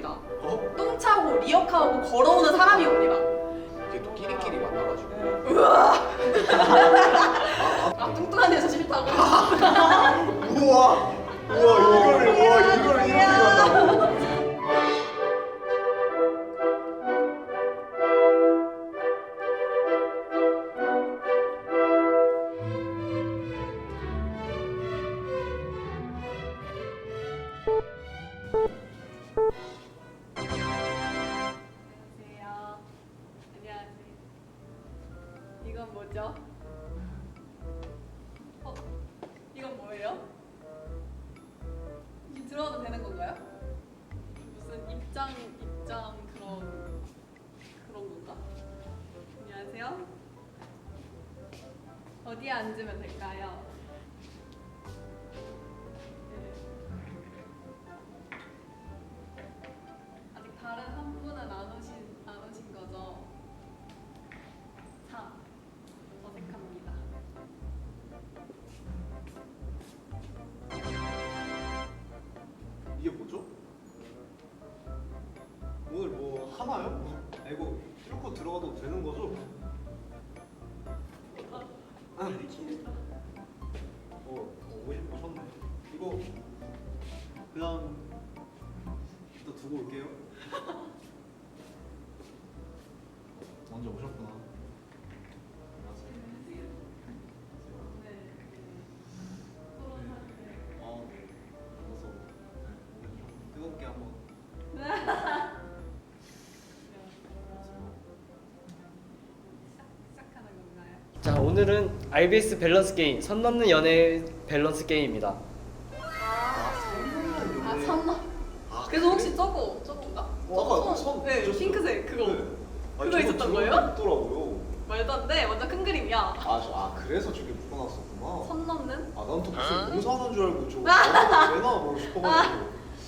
옵니다. 어? 똥 차고 리어카하고 걸어오는 사람이 옵니다. 이게 또 끼리끼리 만나가지고. 우와. 아, 아 뚱뚱한 데서 싫다고. 우와. 우와 이거를 우와 이거를 이렇게 간다고. 어디에 앉으면 될까요? 네. 뭐 하나요? 아, 이거 뚫고 들어가도 되는 거죠? 오늘은 RBS 밸런스 게임 선 넘는 연애 밸런스 게임입니다. 아 선너. 아, 그래서 혹시 저거 저건가? 어, 저거 선네 보셨어요? 핑크색 그거 네. 아니, 그거 저거 있었던 거예요? 있더라고요. 말도 안 돼. 완전 큰 그림이야. 아, 저, 아 그래서 저게 묶어놨었구나. 선 넘는? 아, 난또 무슨 공사하는 줄 알고 저거 되나 뭐 싶어가지고.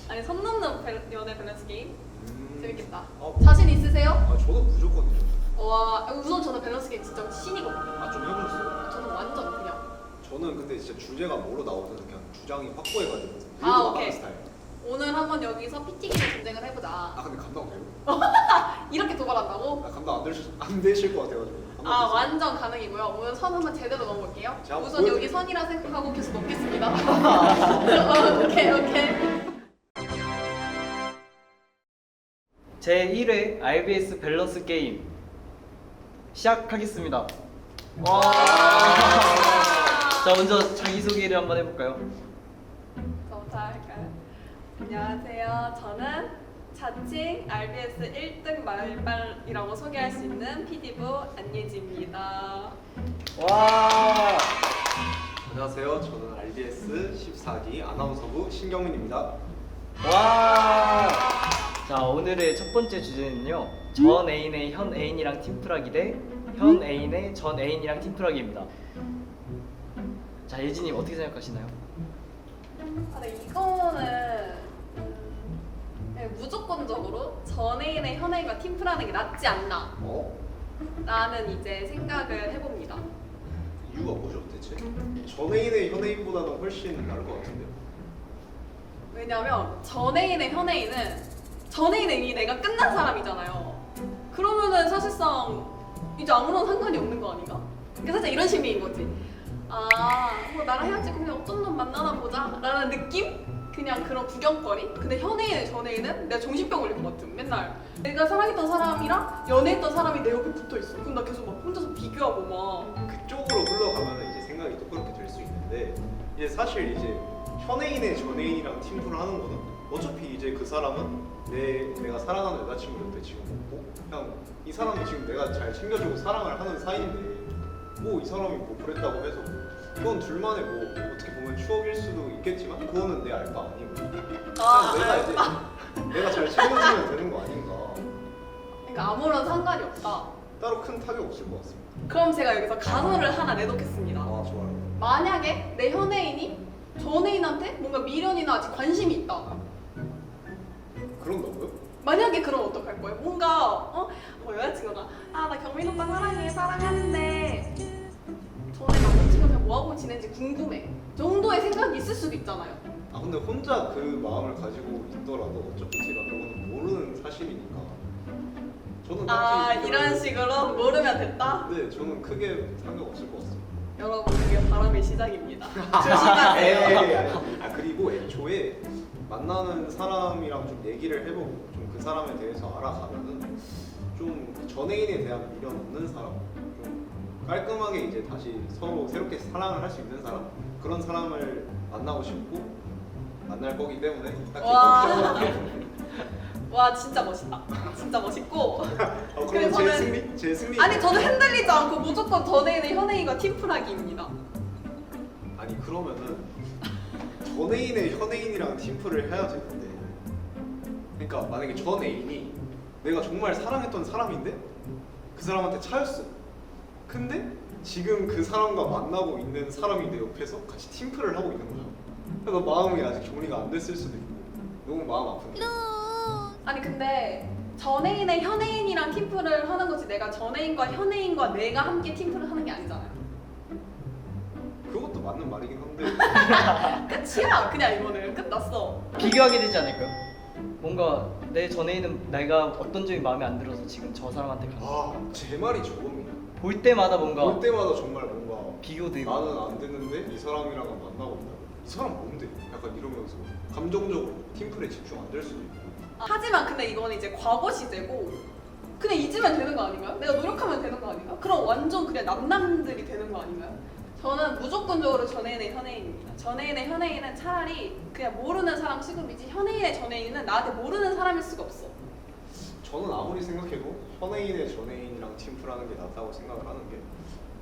아니 선 넘는 밸- 연애 밸런스 게임 음. 재밌겠다. 아, 자신 있으세요? 아, 저도 무조건이죠. 와 우선 저는 밸런스 게임 진짜 신이거든요. 아, 좀 해보셨어요? 저는 완전 그냥 저는 근데 진짜 주제가 뭐로 나오든 그냥 주장이 확고해가지고 밀고 아, 나가는 오케이. 스타일. 오늘 한번 여기서 피튀기로 전쟁을 해보자. 아, 근데 감당 돼요? 이렇게 도발한다고? 아, 감당 안 되실 안 되실 것 같아가지고. 아. 완전 가능이고요. 오늘 선 한번 제대로 넘어볼게요. 자, 우선 보여드릴게요. 여기 선이라 생각하고 계속 넘겠습니다. 어, 오케이 오케이. 제 1회 RBS 밸런스 게임 시작하겠습니다. 와. 자 먼저 자기 소개를 한번 해볼까요? 저부터 할까요? 안녕하세요. 저는 자칭 RBS 1등 말발이라고 소개할 수 있는 PD부 안예지입니다. 와. 안녕하세요. 저는 RBS 14기 아나운서부 신경민입니다. 와. 자 오늘의 첫 번째 주제는요. 전 애인의 현 애인이랑 팀플하기 대 현 애인의 전 애인이랑 팀플하기입니다. 자 예진님 어떻게 생각하시나요? 아, 네, 이거는 음, 네, 무조건적으로 전애인의 현애인과 팀플하는 게 낫지 않나 어? 라는 이제 생각을 해봅니다. 이유가 뭐죠, 대체? 전애인의 현애인보다는 훨씬 나을 것 같은데요. 왜냐면 전애인의 현애인은 전애인의 이미 내가 끝난 사람이잖아요. 그러면은 사실상 이제 아무런 상관이 없는 거 아닌가? 그러니까 살짝 이런 심리인 거지. 아, 뭐 나랑 헤어지고 그냥 어떤 놈 만나나 보자 라는 느낌? 그냥 그런 구경거리? 근데 현애인, 전애인은 내가 정신병 걸릴 것 같은 맨날 내가 사랑했던 사람이랑 연애했던 사람이 내 옆에 붙어 있어 그럼 나 계속 막 혼자서 비교하고 막 그쪽으로 흘러가면 이제 생각이 또 그렇게 될 수 있는데 이제 사실 이제 현애인의 전애인이랑 팀플을 하는 거는 어차피 이제 그 사람은 내 내가 사랑하는 여자친구였는데 지금 없고 그냥 이 사람이 지금 내가 잘 챙겨주고 사랑을 하는 사이인데 뭐 이 사람이 뭐 그랬다고 해서 그건 둘만의 뭐 어떻게 보면 추억일 수도 있겠지만 그거는 내 알바 아니고 그냥 아, 내가 이제 내가 잘 챙겨주면 되는 거 아닌가 그러니까 아무런 상관이 없다 따로 큰 타격 없을 것 같습니다. 그럼 제가 여기서 간호를 하나 내놓겠습니다 아 좋아요. 만약에 내 현애인이 전애인한테 뭔가 미련이나 아직 관심이 있다. 그런다고요? 만약에 그럼 어떡할 거예요? 뭔가 어? 뭐 여자친구가 아 나 경민 오빠 사랑해 사랑하는데 전에 남자친구랑 뭐하고 지낸지 궁금해 정도의 생각이 있을 수도 있잖아요 아 근데 혼자 그 마음을 가지고 있더라도 어차피 제가 그거는 모르는 아 딱히 이런 그런- 식으로 모르면 됐다? 네, 저는 크게 상관없을 것 같습니다. 여러분 그게 바람의 시작입니다. 조심하세요. 아니, 아 그리고 애초에 만나는 사람이랑 좀 얘기를 해보고 좀 그 사람에 대해서 알아가면은 좀 전애인에 대한 미련 없는 사람, 좀 깔끔하게 이제 다시 서로 새롭게 사랑을 할 수 있는 사람 그런 사람을 만나고 싶고 만날 거기 때문에 딱히 와. 와 진짜 멋있다. 진짜 멋있고. 어, 그래, 그럼 제 저는- 승리? 제 승리? 아니 저는 흔들리지 않고 무조건 전애인의 현애인과 팀플하기입니다. 아니 그러면은 전애인의 현애인이랑 팀플을 해야 되는데. 그러니까 만약에 전애인이 내가 정말 사랑했던 사람인데 그 사람한테 차였어. 근데 지금 그 사람과 만나고 있는 사람이 내 옆에서 같이 팀플을 하고 있는 거야. 그래서 마음이 아직 정리가 안 됐을 수도 있고. 너무 마음 아픈 거야 아니 근데 전애인의 현애인이랑 팀플을 하는 거지. 내가 전애인과 현애인과 내가 함께 팀플을 하는 게 아니잖아요. 말이긴 한데 끝이야 그냥 이거는 끝났어. 비교하게 되지 않을까요? 뭔가 내 전에는 내가 어떤 점이 마음에 안 들어서 지금 저 사람한테 가는 거. 아제 말이 저겁니다 볼 때마다 뭔가 볼 때마다 정말 뭔가 비교되고 나는 안 됐는데 이 사람이랑은 만나고 있다고 이 사람 뭔데? 약간 이러면서 감정적으로 팀플에 집중 안 될 수도 있고 하지만 근데 이건 이제 과거 시제고 그냥 잊으면 되는 거 아닌가요? 내가 노력하면 되는 거 아닌가? 그럼 완전 그냥 남남들이 되는 거 아닌가요? 저는 무조건적으로 전애인의 현애인입니다. 전애인의 현애인은 차라리 그냥 모르는 사람 취급이지 현애인의 전애인은 나한테 모르는 사람일 수가 없어. 저는 아무리 생각해도 현애인의 전애인이랑 팀플하는 게 낫다고 생각을 하는 게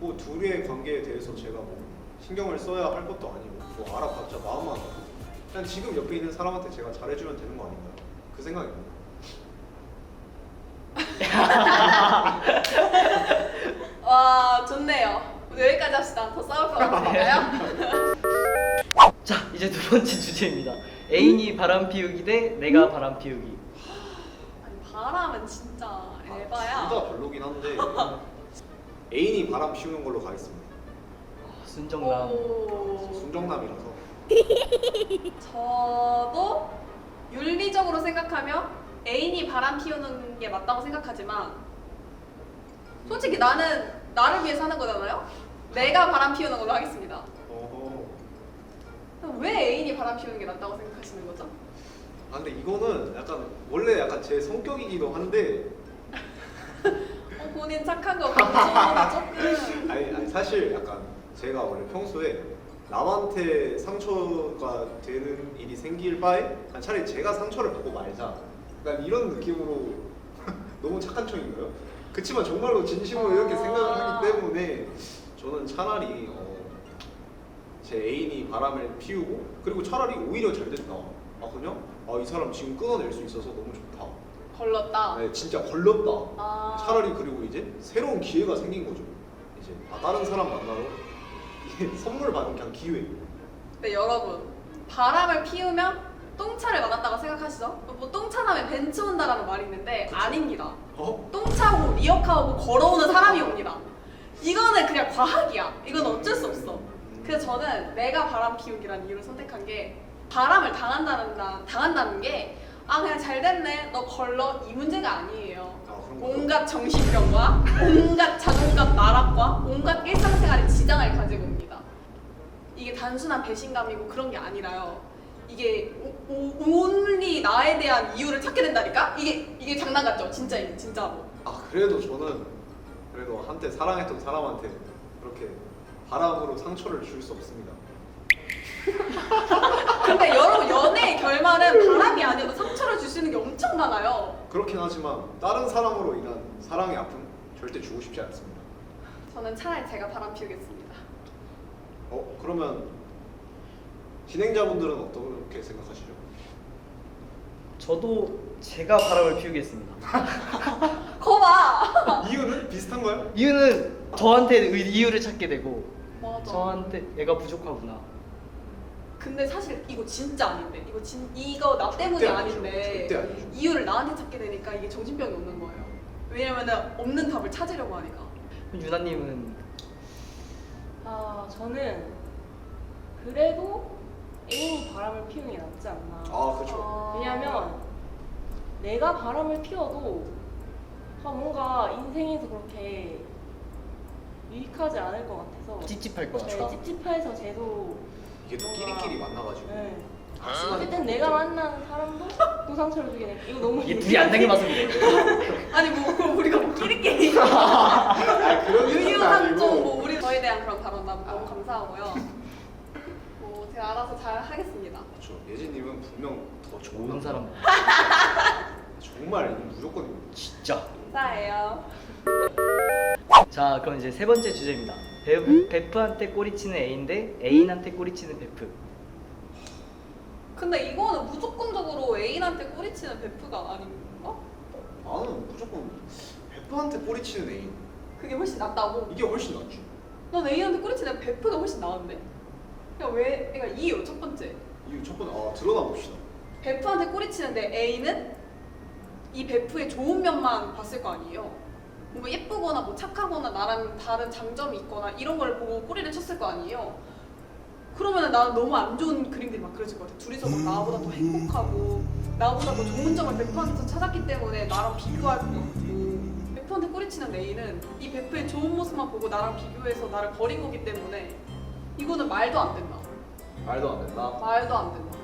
뭐 둘의 관계에 대해서 제가 뭐 신경을 써야 할 것도 아니고 뭐 알아봤자 마음만 아프고 그냥 지금 옆에 있는 사람한테 제가 잘해주면 되는 거 아닌가요? 그 생각입니다 와 좋네요. 여기까지 합시다. 더 싸울 것 같으니까요. 자 이제 두 번째 주제입니다. 애인이 바람 피우기 대 내가 바람 피우기. 아니 바람은 진짜 에바야. 둘다 별로긴 한데 애인이 바람 피우는 걸로 가겠습니다 아, 순정남. 오. 순정남이라서 저도 윤리적으로 생각하면 애인이 바람 피우는 게 맞다고 생각하지만 솔직히 나는 나를 위해 사는 거잖아요. 내가 바람 피우는 걸로 하겠습니다. 그럼 왜 애인이 바람 피우는 게 낫다고 생각하시는 거죠? 아 근데 이거는 약간 원래 약간 제 성격이기도 한데 어, 본인 착한 거 감정은 조금 아니, 아니 사실 약간 제가 원래 평소에 남한테 상처가 되는 일이 생길 바에 그냥 차라리 제가 상처를 받고 말자 약간 이런 느낌으로 너무 착한 척인가요? 그치만 정말로 진심으로 이렇게 생각을 하기 때문에 저는 차라리 어, 제 애인이 바람을 피우고 그리고 차라리 오히려 잘 됐다 아 그냥 아 이 사람 지금 끊어낼 수 있어서 너무 좋다 걸렀다. 네, 진짜 걸렸다 아. 차라리 그리고 이제 새로운 기회가 생긴 거죠. 이제 아, 다른 사람 만나러 이게 선물 받은 그냥 기회. 네 여러분 바람을 피우면 똥차를 만났다고 생각하시죠? 뭐 똥차라면 벤츠 온다라는 말이 있는데 아닙니다. 어? 똥차고 리어카하고 걸어오는 사람이 옵니다. 이거는 그냥 과학이야. 이건 어쩔 수 없어. 그래서 저는 내가 바람 피우기라는 이유를 선택한 게 바람을 당한다는 나- 당한다는 게 아 그냥 잘 됐네 너 걸러 이 문제가 아니에요. 아 그런 거. 온갖 정신병과 온갖 자존감 나락과 온갖 일상생활에 지장을 가지고 옵니다. 이게 단순한 배신감이고 그런 게 아니라요. 이게 오- 오- 온리 나에 대한 이유를 찾게 된다니까? 이게 이게 장난 같죠? 진짜 진짜로. 아 그래도 저는 그래도 한때 사랑했던 사람한테 그렇게 바람으로 상처를 줄 수 없습니다. 근데 여러분 연애의 결말은 바람이 아니어도 상처를 있는 게 엄청 많아요. 그렇긴 하지만 다른 사람으로 인한 사랑의 아픔 절대 주고 싶지 않습니다. 저는 차라리 제가 바람 피우겠습니다. 어 그러면 진행자분들은 어떻게 생각하시죠? 저도 제가 바람을 피우겠습니다. 거봐. 이유는 비슷한가요? 이유는 저한테 의- 이유를 찾게 되고 맞아. 저한테 얘가 부족하구나. 근데 사실 이거 진짜 아닌데 이거 진 이거 나 때문이 절대 아니죠. 아닌데 절대 아니죠. 이유를 나한테 찾게 되니까 이게 정신병이 오는 거예요. 왜냐면은 없는 답을 찾으려고 하니까. 유나님은 아 저는 그래도 애인이 바람을 피우는 게 낫지 않나. 아 그렇죠. 아. 왜냐면 내가 바람을 피워도 아, 뭔가 인생에서 그렇게 유익하지 않을 것 같아서 찝찝할 것 네, 같아. 찝찝해서 쟤도 이게 또 끼리끼리 만나가지고 네. 어쨌든 내가 만난 사람도 또 상처를 주게 돼. 이거 너무 이게 둘이 안 당겨봐서 그래. 아니 뭐 그럼 우리가 뭐 끼리끼리 아 그런 유유한 좀뭐 우리 저에 대한 그런 발언 나 너무 감사하고요. 뭐 제가 알아서 잘 하겠습니다. 그렇죠. 예진님은 분명 더 좋은. 사람 정말 이건 무조건입니다. 진짜. 감사해요. 자 그럼 이제 세 번째 주제입니다. 베프, 베프한테 꼬리치는 애인 대 애인한테 꼬리치는 베프. 근데 이거는 무조건적으로 애인한테 꼬리치는 베프가 아닌가? 나는 무조건 베프한테 꼬리치는 애인 그게 훨씬 낫다고? 이게 훨씬 낫지. 난 애인한테 꼬리치는 베프가 훨씬 나은데? 그러니까 왜? 그러니까 이유 첫 번째. 이거 첫 번째 아 드러나 봅시다. 베프한테 꼬리치는데 A는 이 베프의 좋은 면만 봤을 거 아니에요. 뭔가 예쁘거나 뭐 착하거나 나랑 다른 장점이 있거나 이런 걸 보고 꼬리를 쳤을 거 아니에요. 그러면 나는 너무 안 좋은 그림들이 막 그려질 것 같아. 둘이서 막 나보다 더 행복하고 나보다 더 좋은 점을 베프한테서 찾았기 때문에 나랑 비교할 것 같고 베프한테 꼬리치는 A는 이 베프의 좋은 모습만 보고 나랑 비교해서 나를 버린 거기 때문에 이거는 말도 안 된다. 말도 안 된다. 말도 안 된다.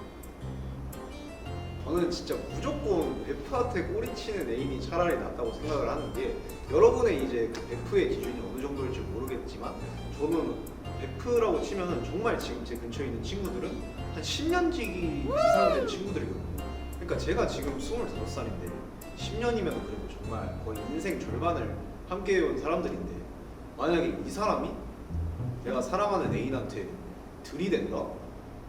저는 진짜 무조건 베프한테 꼬리치는 애인이 차라리 낫다고 생각을 하는 게 여러분의 이제 그 베프의 기준이 어느 정도일지 모르겠지만 저는 베프라고 치면은 정말 지금 제 근처에 있는 친구들은 한 10년 지기 이상 된 친구들이거든요. 그러니까 제가 지금 25살인데 10년이면 그래도 정말 거의 인생 절반을 함께 해온 사람들인데 만약에 이 사람이 내가 사랑하는 애인한테 들이댄다?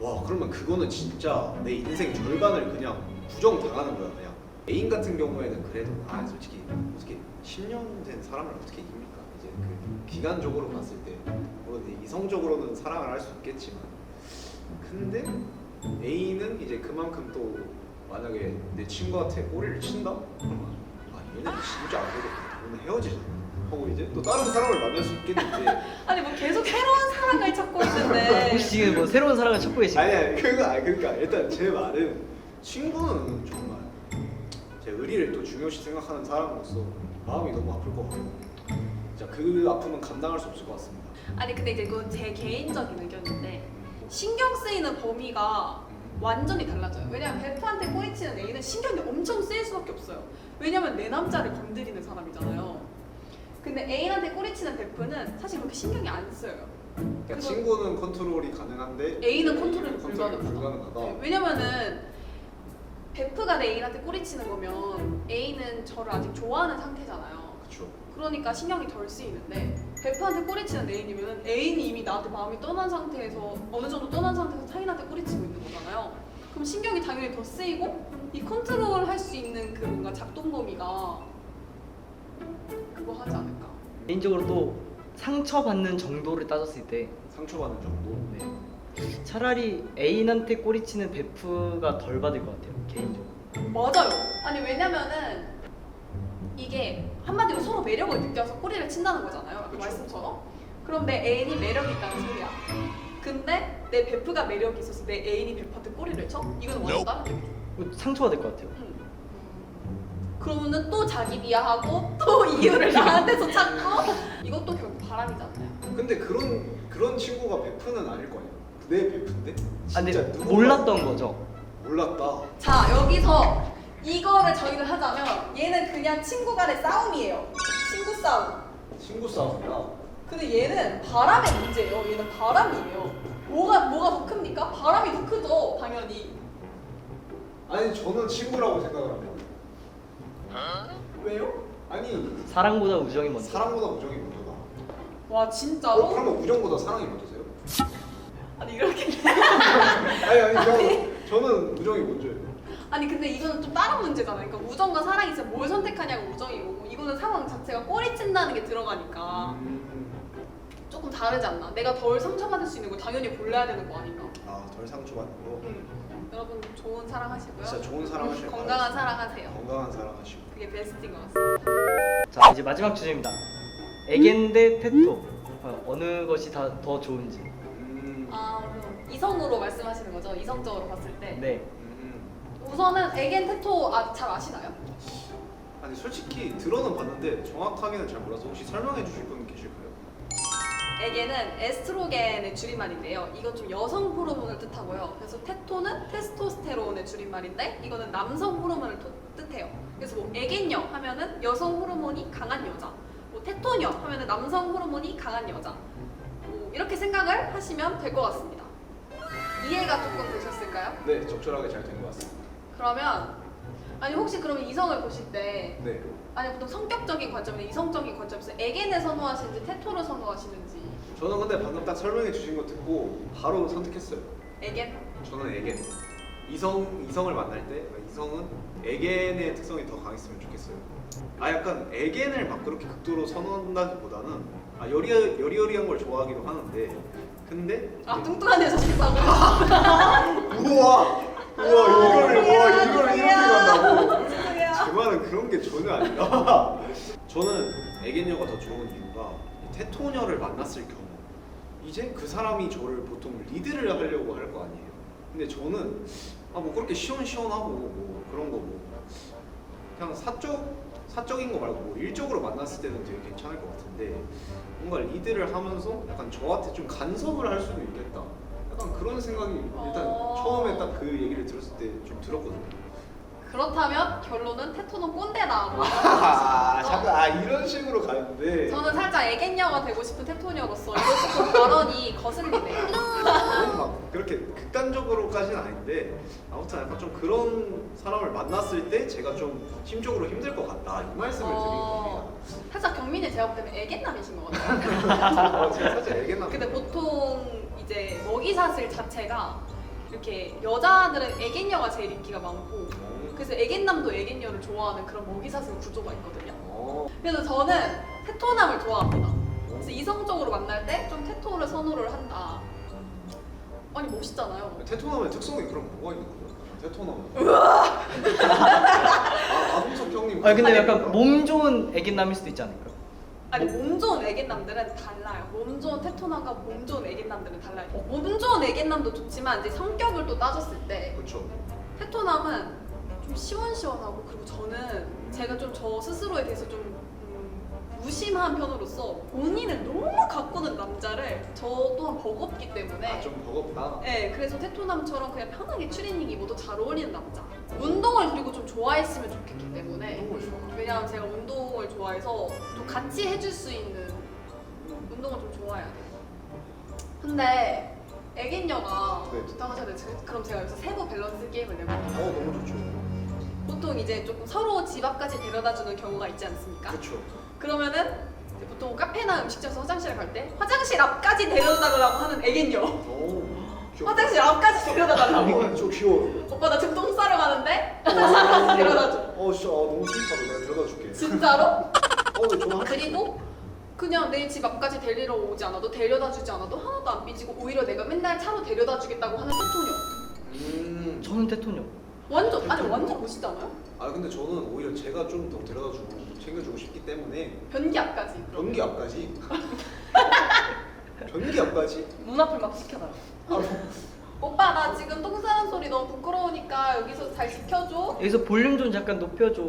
와 그러면 그거는 진짜 내 인생 절반을 그냥 부정당하는 거야 그냥. 애인 같은 경우에는 그래도 아 솔직히 어떻게 10년 된 사람을 어떻게 이깁니까? 이제 그 기간적으로 봤을 때. 물론 이성적으로는 사랑을 할 수 있겠지만. 근데 애인은 이제 그만큼 또 만약에 내 친구한테 꼬리를 친다? 그러면 아 얘는 진짜 안 되겠다 오늘 헤어지자 하고 이제 또 다른 사람을 만날 수 있겠는데 아니 뭐 계속 새로운 사랑을 찾고 있는데 혹시 지금 뭐 새로운 사랑을 찾고 계신가요? 아니 아니 그거 아니 그러니까 일단 제 말은 친구는 정말 제 의리를 또 중요시 생각하는 사람으로서 마음이 너무 아플 것 같고 진짜 그 아픔은 감당할 수 없을 것 같습니다. 아니 근데 이제 이건 제 개인적인 의견인데 신경 쓰이는 범위가 완전히 달라져요. 왜냐면 베프한테 꼬리치는 A는 신경이 엄청 쓰일 수밖에 없어요. 왜냐면 내 남자를 건드리는 사람이잖아요. 근데 A한테 꼬리치는 베프는 사실 그렇게 신경이 안 써요. 그러니까 친구는 컨트롤이 가능한데 A는 컨트롤이 컨트롤이 불가능하다. 불가능하다. 네, 왜냐면은 베프가 내 A한테 꼬리치는 거면 A는 저를 아직 좋아하는 상태잖아요. 그렇죠. 그러니까 신경이 덜 쓰이는데 베프한테 꼬리치는 애인이면 애인이 이미 나한테 마음이 떠난 상태에서 어느 정도 떠난 상태에서 타인한테 꼬리치고 있는 거잖아요. 그럼 신경이 당연히 더 쓰이고 이 컨트롤 할 수 있는 그 뭔가 작동 범위가 그거 하지 않을까. 개인적으로 또 상처받는 정도를 따졌을 때 상처받는 정도. 네. 차라리 애인한테 꼬리치는 베프가 덜 받을 것 같아요. 개인적으로. 맞아요. 아니 왜냐면은 이게 한마디로 서로 매력을 느껴서 꼬리를 친다는 거잖아요. 아까 그쵸. 말씀처럼. 그럼 내 애인이 매력이 있다는 소리야. 근데 내 베프가 매력이 있어서 내 애인이 베프한테 꼬리를 쳐? 이거는 완전 다른 얘기죠. 뭐 상처받을 것 같아요. 응. 그러면은 또 자기 비하하고 또 이유를 나한테서 찾고 이것도 결국 바람이잖아요. 근데 그런 그런 친구가 베프는 아닐 거 아니야. 내 베프인데 아, 근데 누군가 몰랐던 거죠. 몰랐다. 자 여기서 이거를 저희를 하자면 얘는 그냥 친구 간의 싸움이에요. 친구 싸움. 친구 싸움이야. 근데 얘는 바람의 문제예요. 얘는 바람이에요. 뭐가 뭐가 더 큽니까? 바람이 더 크죠, 당연히. 아니 저는 친구라고 생각을 합니다. 왜요? 아니 사랑보다 우정이 먼저. 사랑보다 우정이 먼저다. 와 진짜로? 어, 그러면 우정보다 사랑이 먼저세요? 아니 이렇게 아니 아니 저, 저는 우정이 먼저예요. 아니 근데 이거는 좀 다른 문제잖아요. 그러니까 우정과 사랑이 있으면 뭘 선택하냐고 우정이고 이거는 상황 자체가 꼬리 친다는 게 들어가니까 음, 조금 다르지 않나? 내가 덜 상처받을 수 있는 거 당연히 골라야 되는 거 아닌가? 아덜 상처받는 거. 음. 여러분 좋은 사랑 하시고요. 진짜 좋은 사랑하시길 건강한 바라겠습니다. 사랑 하세요. 건강한 사랑 하시고. 그게 베스트인 것 같습니다. 자 이제 마지막 주제입니다. 애견 대 테토. 어, 어느 것이 다 더 좋은지. 음, 아 그럼 이성으로 말씀하시는 거죠? 이성적으로 봤을 때. 네. 음, 우선은 애견 테토 아, 잘 아시나요? 한 아니 솔직히 들어는 봤는데 정확하게는 잘 몰라서 혹시 설명해 주실 분 계실까요? 에게는 에스트로겐의 줄임말인데요. 이건 좀 여성 호르몬을 뜻하고요. 그래서 테토는 테스토스테론의 줄임말인데 이거는 남성 호르몬을 토- 뜻해요. 그래서 뭐 에겐녀 하면은 여성 호르몬이 강한 여자, 뭐 테토녀 하면은 남성 호르몬이 강한 여자. 뭐 이렇게 생각을 하시면 될 것 같습니다. 이해가 조금 되셨을까요? 네 적절하게 잘 된 것 같습니다. 그러면 아니 혹시 그러면 이성을 보실 때 네. 아니 보통 성격적인 관점이나 이성적인 관점에서 에겐을 선호하시는지 테토를 선호하시는지 저는 근데 방금 딱 설명해 주신 거 듣고 바로 선택했어요. 에겐? 저는 에겐. 이성 이성을 만날 때 이성은 에겐의 특성이 더 강했으면 좋겠어요. 아 약간 에겐을 막 그렇게 극도로 선호한다기보다는 아 여리 여리여리한 걸 좋아하기도 하는데 근데 아 뚱뚱한 여자 싶다고? 우와 우와 이거를 우와 이거를 이렇게 간다고. 말은 그런 게 전혀 아니라. 저는 애견녀가 더 좋은 이유가 이 테토녀를 만났을 경우 이제 그 사람이 저를 보통 리드를 하려고 할 거 아니에요. 근데 저는 아 뭐 그렇게 시원시원하고 뭐 그런 거 뭐 그냥 사적 사적인 거 말고 뭐 일적으로 만났을 때는 되게 괜찮을 것 같은데 뭔가 리드를 하면서 약간 저한테 좀 간섭을 할 수도 있겠다. 약간 그런 생각이 일단 어. 처음에 딱 그 얘기를 들었을 때 좀 들었거든요 그렇다면 결론은 테토는 꼰대다. 뭐 아, 잠깐 아 이런 식으로 가는데 저는 살짝 애견녀가 되고 싶은 테토녀로서 이거 조금 발언이 거슬리네요. 저는 막 그렇게 극단적으로까지는 아닌데 아무튼 약간 좀 그런 사람을 만났을 때 제가 좀 심적으로 힘들 것 같다 이 말씀을 어, 살짝 경민이 제가 볼 때는 애견남이신 것 같아요. 겁니다. 어, 제가 살짝 애견남. 근데 보통 이제 먹이사슬 자체가 이렇게 여자들은 애견녀가 제일 인기가 많고 그래서 애견남도 애견녀를 좋아하는 그런 먹이사슬 구조가 있거든요. 어, 그래서 저는 테토남을 좋아합니다. 그래서 이성적으로 만날 때 좀 테토를 선호를 한다. 아니 멋있잖아요. 테토남의 특성이 그럼 뭐가 있는 거죠? 테토남. 아 마동석 형님. 아 근데 아니, 약간 몸 좋은 애견남일 수도 있지 않을까? 아니 몸 좋은 애견남들은 달라요. 몸 좋은 테토남과 몸 좋은 애견남들은 달라요. 몸 좋은 애견남도 좋지만 이제 성격을 또 따졌을 때 그렇죠. 테토남은 좀 시원시원하고 그리고 저는 제가 좀 저 스스로에 대해서 좀 음, 무심한 편으로서 본인을 너무 가꾸는 남자를 저 또한 버겁기 때문에 아좀 버겁다. 네, 그래서 테토남처럼 그냥 편하게 추리닝 입어도 잘 어울리는 남자. 운동을 그리고 좀 좋아했으면 좋겠기 때문에. 운동을 좋아. 왜냐하면 제가 운동을 좋아해서 좀 같이 해줄 수 있는 운동을 좀 좋아해야 돼요. 근데 애견녀가 네. 좋다고 하셨는데 제- 그럼 제가 여기서 세부 밸런스 게임을 어 내볼게요. 너무 좋죠. 보통 이제 조금 서로 집 앞까지 데려다주는 경우가 있지 않습니까? 그렇죠. 그러면은 이제 보통 카페나 음식점에서 화장실을 갈 때 화장실 앞까지 데려다달라고 하는 애견녀. 오. 화장실 앞까지 데려다달라고. 어, 저 귀여워. 오빠 나 지금 똥 싸러 가는데 데려다줘. 어, 진짜 아, 너무 스윗하다. 내가 데려다 줄게. 진짜로? 어, 네, 그리고 그냥 내 집 앞까지 데리러 오지 않아도 데려다 주지 않아도 하나도 안 삐지고 오히려 내가 맨날 차로 데려다 주겠다고 하는 테토녀. 음. 저는 테토녀. 완전 아니 완전 멋있잖아요. 아 근데 저는 오히려 제가 좀 더 데려다주고 챙겨주고 싶기 때문에 변기 앞까지. 변기 앞까지. 변기 앞까지? 문 앞을 막 시켜달라. 아, 오빠 나 지금 똥 싸는 소리 너무 부끄러우니까 여기서 잘 지켜줘. 여기서 볼륨 좀 잠깐 높여줘.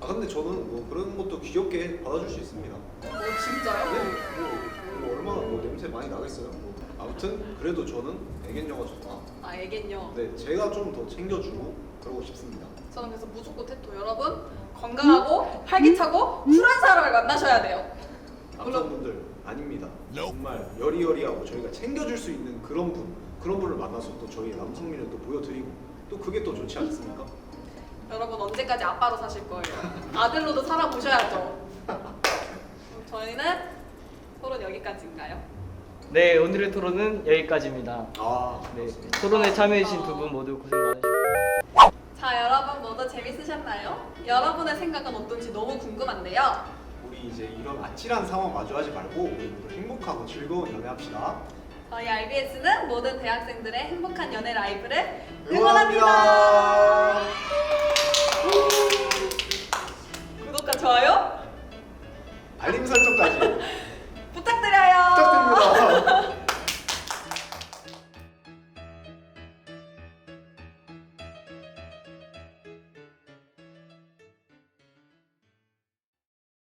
아 근데 저는 뭐 그런 것도 귀엽게 받아줄 수 있습니다. 네, 뭐 진짜요? 뭐, 뭐 얼마나 뭐 냄새 많이 나겠어요. 뭐. 아무튼 그래도 저는 애견녀가 좋다. 아 애견녀. 네, 제가 좀 더 챙겨주고 그러고 싶습니다. 저는 그래서 무조건 테토 여러분 건강하고 활기차고 쿨한 사람을 만나셔야 돼요. 물론 남성분들 아닙니다. 정말 여리여리하고 저희가 챙겨줄 수 있는 그런 분, 그런 분을 만나서 또 저희 남성미를 또 보여드리고 또 그게 또 좋지 않습니까? 여러분 언제까지 아빠로 사실 거예요? 아들로도 살아보셔야죠. 그럼 저희는 토론 여기까지인가요? 네 오늘의 토론은 여기까지입니다. 아, 네 토론에 참여해주신 두 분 모두 고생 많으셨습니다. 자 여러분 모두 재밌으셨나요? 여러분의 생각은 어떤지 너무 궁금한데요. 이제 이런 아찔한 상황 마주하지 말고 행복하고 즐거운 연애합시다. 저희 RBS는 모든 대학생들의 행복한 연애 라이프를 응원합니다. 응원합니다. 구독과 좋아요 알림 설정까지 부탁드려요. 부탁드립니다.